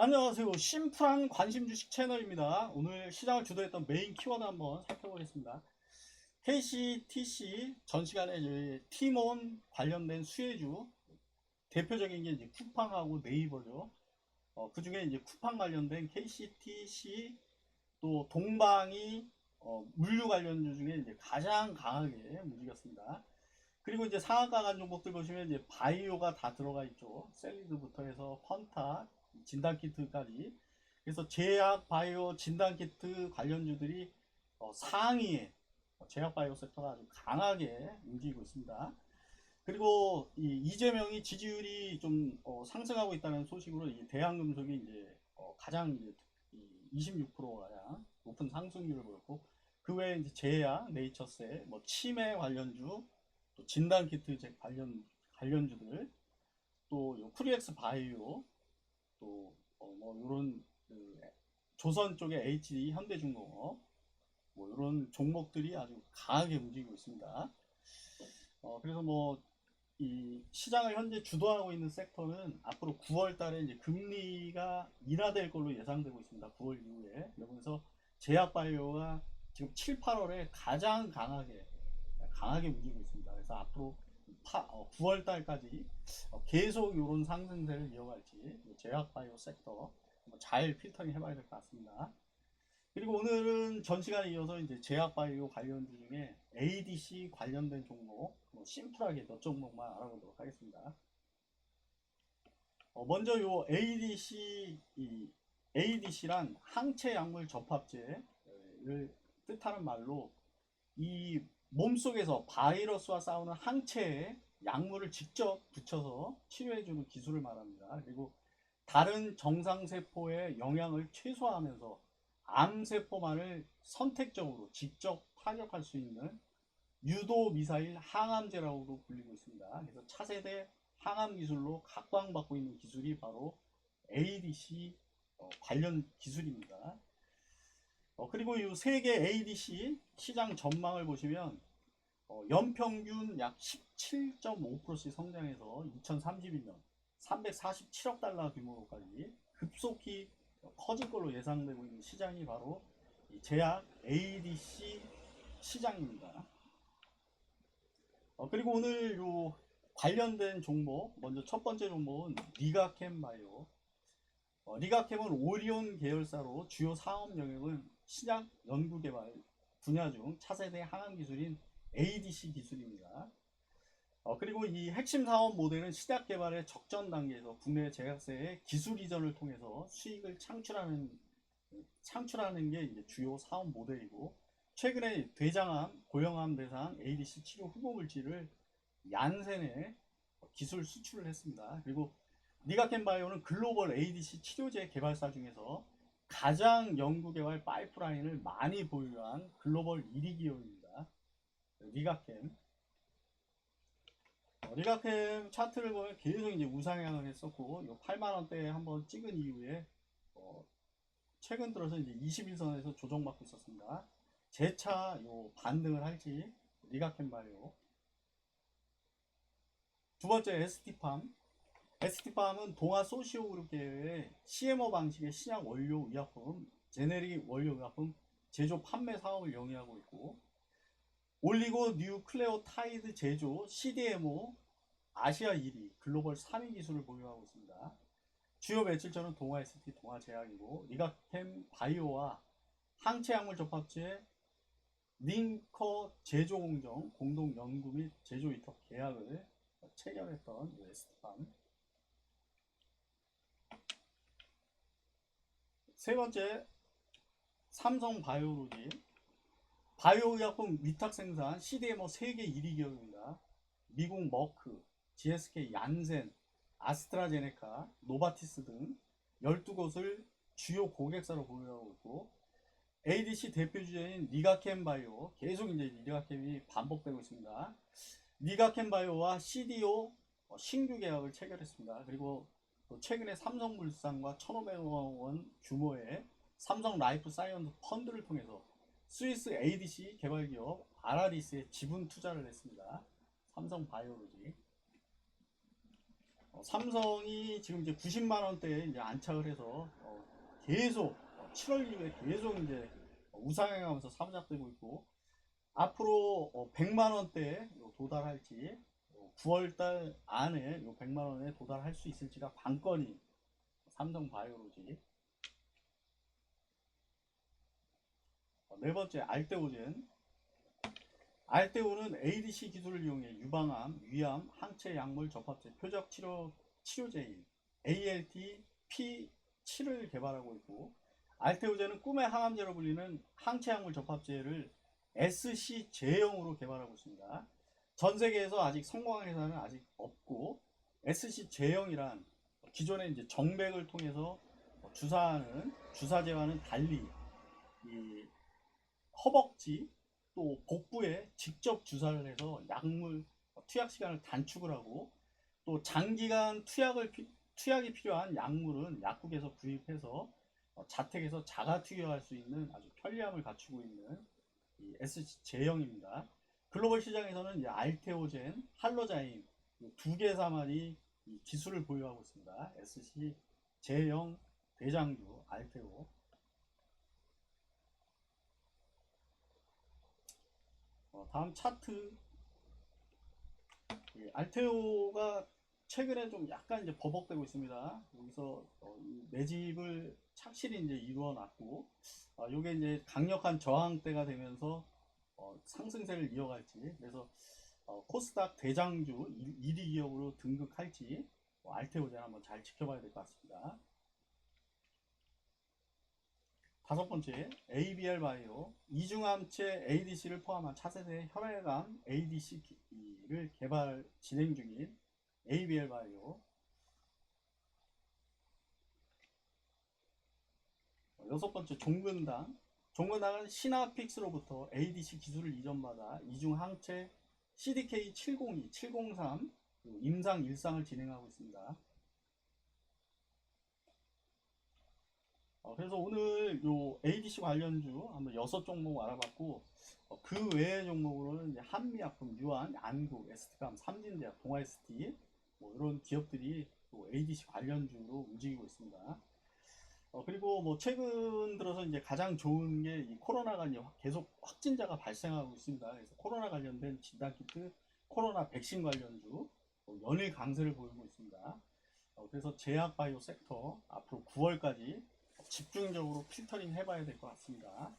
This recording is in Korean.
안녕하세요. 심플한 관심 주식 채널입니다. 오늘 시장을 주도했던 메인 키워드 한번 살펴보겠습니다. KCTC 전 시간에 이제 티몬 관련된 수혜주 대표적인 게 이제 쿠팡하고 네이버죠. 어, 그 중에 이제 쿠팡 관련된 KCTC 또 동방이 어, 물류 관련주 중에 이제 가장 강하게 움직였습니다. 그리고 이제 상한가 간 종목들 보시면 이제 바이오가 다 들어가 있죠. 셀리드부터 해서 펀타, 진단키트까지. 그래서 제약 바이오 진단키트 관련주들이 어, 상위에 어, 제약 바이오 섹터가 아주 강하게 움직이고 있습니다. 그리고 이 이재명이 지지율이 좀 어, 상승하고 있다는 소식으로 이 대한금속이 이제 어, 가장 이제 이 26%가량 높은 상승률을 보였고 그 외에 이제 제약, 네이처세, 뭐 치매 관련주, 또 진단키트 제 관련 관련주들, 또요 쿠리엑스 바이오, 또뭐 이런 그 조선 쪽의 HD 현대중공업 뭐 이런 종목들이 아주 강하게 움직이고 있습니다. 어, 그래서 뭐 이 시장을 현재 주도하고 있는 섹터는 앞으로 9월 달에 이제 금리가 인하될 걸로 예상되고 있습니다. 9월 이후에. 그러면서 제약바이오가 지금 7, 8월에 가장 강하게 강하게 움직이고 있습니다. 그래서 앞으로 9월 달까지 어, 계속 이런 상승세를 이어갈지 제약 바이오 섹터 한번 잘 필터링 해봐야 될 것 같습니다. 그리고 오늘은 전 시간에 이어서 이제 제약 바이오 관련주 중에 ADC 관련된 종목 뭐 심플하게 몇 종목만 알아보도록 하겠습니다. 어, 먼저 요 ADC 이 ADC란 항체 약물 접합제를 뜻하는 말로 이 몸속에서 바이러스와 싸우는 항체에 약물을 직접 붙여서 치료해주는 기술을 말합니다. 그리고 다른 정상세포의 영향을 최소화하면서 암세포만을 선택적으로 직접 타격할 수 있는 유도 미사일 항암제라고도 불리고 있습니다. 그래서 차세대 항암 기술로 각광받고 있는 기술이 바로 ADC 어, 관련 기술입니다. 어, 그리고 이 세계 ADC 시장 전망을 보시면 어, 연평균 약 17.5%씩 성장해서 2031년 347억 달러 규모로까지 급속히 커질 걸로 예상되고 있는 시장이 바로 이 제약 ADC 시장입니다. 어, 그리고 오늘 요 관련된 종목 먼저 첫 번째 종목은 리가캠 바이오 어, 리가캠은 오리온 계열사로 주요 사업 영역은 신약 연구 개발 분야 중 차세대 항암 기술인 ADC 기술입니다. 어, 그리고 이 핵심 사업 모델은 시작 개발의 적전 단계에서 국내 제약사의 기술 이전을 통해서 수익을 창출하는 창출하는 게 이제 주요 사업 모델이고 최근에 대장암, 고형암 대상 ADC 치료 후보 물질을 얀센에 기술 수출을 했습니다. 그리고 니가켄 바이오는 글로벌 ADC 치료제 개발사 중에서 가장 연구 개발 파이프라인을 많이 보유한 글로벌 1위 기업입니다. 리가캠. 어, 리가캠 차트를 보면 계속 이제 우상향을 했었고, 요 8만원대에 한번 찍은 이후에, 어, 최근 들어서 이제 21선에서 조정받고 있었습니다. 재차 요 반등을 할지, 리가캠 바이오. 두 번째 ST팜. ST팜은 동아 소시오그룹 계열의 CMO 방식의 신약 원료 의약품, 제네릭 원료 의약품 제조 판매 사업을 영위하고 있고, 올리고 뉴클레오타이드 제조 CDMO 아시아 1위, 글로벌 3위 기술을 보유하고 있습니다. 주요 매출처는 동아 ST, 동아 제약이고, 리가템 바이오와 항체 약물 접합체 링커 제조 공정 공동 연구 및 제조 위탁 계약을 체결했던 ST팜. 세 번째, 삼성 바이오로지. 바이오의약품 위탁 생산 CDMO 세계 1위 기업입니다. 미국 머크, GSK, 얀센, 아스트라제네카, 노바티스 등 12곳을 주요 고객사로 보유하고 있고 ADC 대표 주제인 니가캠 바이오 계속 이제 니가캠이 반복되고 있습니다. 니가캠 바이오와 CDO 신규 계약을 체결했습니다. 그리고 또 최근에 삼성물산과 1,500억 원 규모의 삼성 라이프 사이언스 펀드를 통해서 스위스 ADC 개발 기업 아라리스에 지분 투자를 했습니다. 삼성 바이오로지. 어, 삼성이 지금 이제 90만 원대에 이제 안착을 해서 어, 계속 어, 7월 이후에 계속 이제 우상향하면서 사무작되고 있고 앞으로 어, 100만 원대에 도달할지 9월달 안에 요 100만 원에 도달할 수 있을지가 관건이 삼성 바이오로직 어, 네 번째 알테오젠 알테오는 ADC 기술을 이용해 유방암, 위암, 항체 약물 접합제, 표적 치료 치료제인 ALT P7을 개발하고 있고 알테오제는 꿈의 항암제로 불리는 항체 약물 접합제를 SC 제형으로 개발하고 있습니다. 전 세계에서 아직 성공한 회사는 아직 없고 SC 제형이란 기존의 이제 정백을 통해서 주사하는 주사제와는 달리 이 허벅지 또 복부에 직접 주사를 해서 약물 투약 시간을 단축을 하고 또 장기간 투약을 피- 투약이 필요한 약물은 약국에서 구입해서 어, 자택에서 자가 투여할 수 있는 아주 편리함을 갖추고 있는 이 SC 제형입니다. 글로벌 시장에서는 이 알테오젠, 할로자인 이두 개사만이 이 기술을 보유하고 있습니다. SC 제형 대장주 알테오. 어, 다음 차트. 이 알테오가 최근에 좀 약간 이제 버벅대고 있습니다. 여기서 어, 이 매집을 착실히 이제 이루어 놨고, 아, 요게 이제 강력한 저항대가 되면서 어, 상승세를 이어갈지, 그래서 어, 코스닥 대장주 1위 기업으로 등극할지, 뭐 알테오젠 한번 잘 지켜봐야 될 것 같습니다. 다섯 번째, ABR 바이오. 이중암체 ADC를 포함한 차세대 혈액암 ADC를 개발 진행 중인 ABL 바이오. 어, 여섯 번째 종근당 종근당은 시나픽스로부터 ADC 기술을 이전받아 이중 항체 CDK 702, 703 그리고 임상 일상을 진행하고 있습니다. 어, 그래서 오늘 요 ADC 관련주 한번 여섯 종목 알아봤고 어, 그 외의 종목으로는 이제 한미약품, 유한, 안국, 에스트감, 삼진대학, 동아ST 뭐 이런 기업들이 또 ADC 관련주로 움직이고 있습니다. 어, 그리고 뭐 최근 들어서 이제 가장 좋은 게 이 코로나가 이제 확- 계속 확진자가 발생하고 있습니다. 그래서 코로나 관련된 진단키트, 코로나 백신 관련주 어, 연일 강세를 보이고 있습니다. 어, 그래서 제약 바이오 섹터 앞으로 9월까지 집중적으로 필터링 해봐야 될 것 같습니다.